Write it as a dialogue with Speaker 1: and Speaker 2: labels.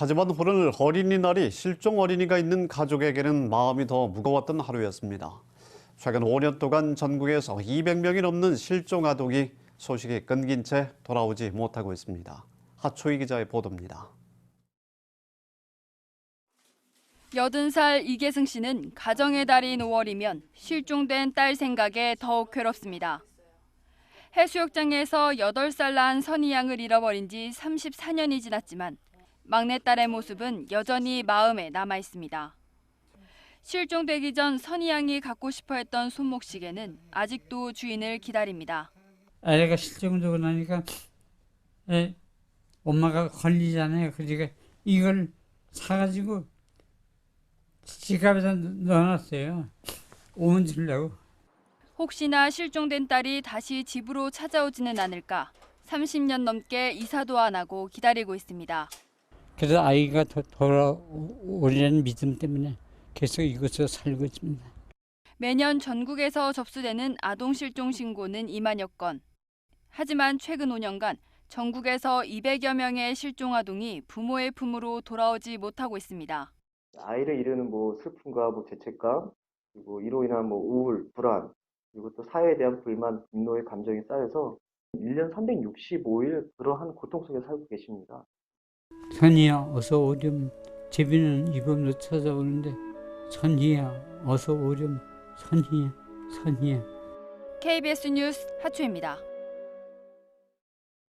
Speaker 1: 하지만 오늘 어린이날이 실종 어린이가 있는 가족에게는 마음이 더 무거웠던 하루였습니다. 최근 5년 동안 전국에서 200명이 넘는 실종 아동이 소식이 끊긴 채 돌아오지 못하고 있습니다. 하초희 기자의 보도입니다.
Speaker 2: 80살 이계승 씨는 가정의 달인 5월이면 실종된 딸 생각에 더욱 괴롭습니다. 해수욕장에서 8살 낳은 선희 양을 잃어버린 지 34년이 지났지만 막내딸의 모습은 여전히 마음에 남아 있습니다. 실종되기 전 선희 양이 갖고 싶어 했던 손목시계는 아직도 주인을 기다립니다.
Speaker 3: 아이가 실종되고 나니까 에, 엄마가 걸리잖아요. 그러니까 이걸 사가지고 지갑에다 넣어놨어요. 오면 주려고.
Speaker 2: 혹시나 실종된 딸이 다시 집으로 찾아오지는 않을까 30년 넘게 이사도 안 하고 기다리고 있습니다.
Speaker 3: 그래서 아이가 더- 돌아오리라는 믿음 때문에 계속 이곳에서 살고 있습니다.
Speaker 2: 매년 전국에서 접수되는 아동 실종 신고는 2만여 건. 하지만 최근 5년간 전국에서 200여 명의 실종 아동이 부모의 품으로 돌아오지 못하고 있습니다.
Speaker 4: 아이를 잃은 뭐 슬픔과 뭐 죄책감, 그리고 이로 인한 뭐 우울, 불안, 그리고 또 사회에 대한 불만, 분노의 감정이 쌓여서 1년 365일 그러한 고통 속에 살고 계십니다.
Speaker 3: 선이야 어서 오렴. 제비는 이범도 찾아오는데 선이야 어서 오렴. 선이야 선이야.
Speaker 2: KBS 뉴스 하초입니다.